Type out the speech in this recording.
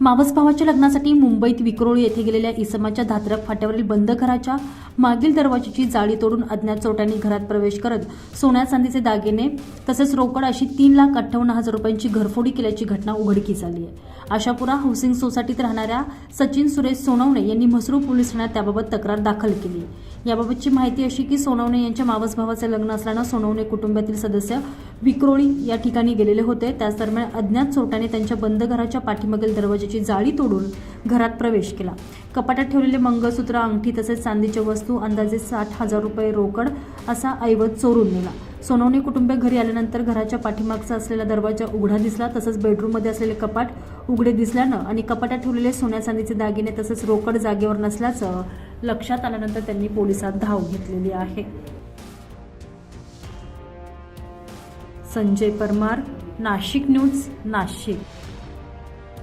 मावस भावाच्या लग्नासाठी मुंबईत विक्रोळी येथे गेलेल्या इसमाच्या धात्रक फाट्यावरील बंद घराच्या मागील दरवाजाची जाळी तोडून अज्ञात चोट्यांनी घरात प्रवेश करत सोन्या चांदीचे दागिने तसेच रोकड अशी तीन लाख अठ्ठावन्न हजार रुपयांची घरफोडी केल्याची घटना उघडकीस आली आहे. आशापुरा हाऊसिंग सोसायटीत राहणाऱ्या सचिन सुरेश सोनवणे यांनी म्हसरू पोलीस ठाण्यात त्याबाबत तक्रार दाखल केली याबाबतची माहिती अशी की सोनवणे यांच्या मावस भावाचे लग्न असल्यानं सोनवणे कुटुंबातील सदस्य विक्रोळी या ठिकाणी गेलेले होते. त्याच दरम्यान अज्ञात चोरट्याने त्यांच्या बंद घराच्या पाठीमागील दरवाजाची जाळी तोडून घरात प्रवेश केला. कपाटात ठेवलेले मंगळसूत्र अंगठी तसेच चांदीच्या वस्तू अंदाजे साठ हजार रुपये रोकड असा ऐवज चोरून नेला. सोनवणे कुटुंबे घरी आल्यानंतर घराच्या पाठीमागचा असलेला दरवाजा उघडा दिसला तसंच बेडरूममध्ये असलेले कपाट उघडे दिसल्यानं आणि कपाटात ठेवलेले सोन्या चांदीचे दागिने तसेच रोकड जागेवर नसल्याचं लक्षात आल्यानंतर त्यांनी पोलिसात धाव घेतलेली आहे. संजय परमार नाशिक न्यूज नाशिक.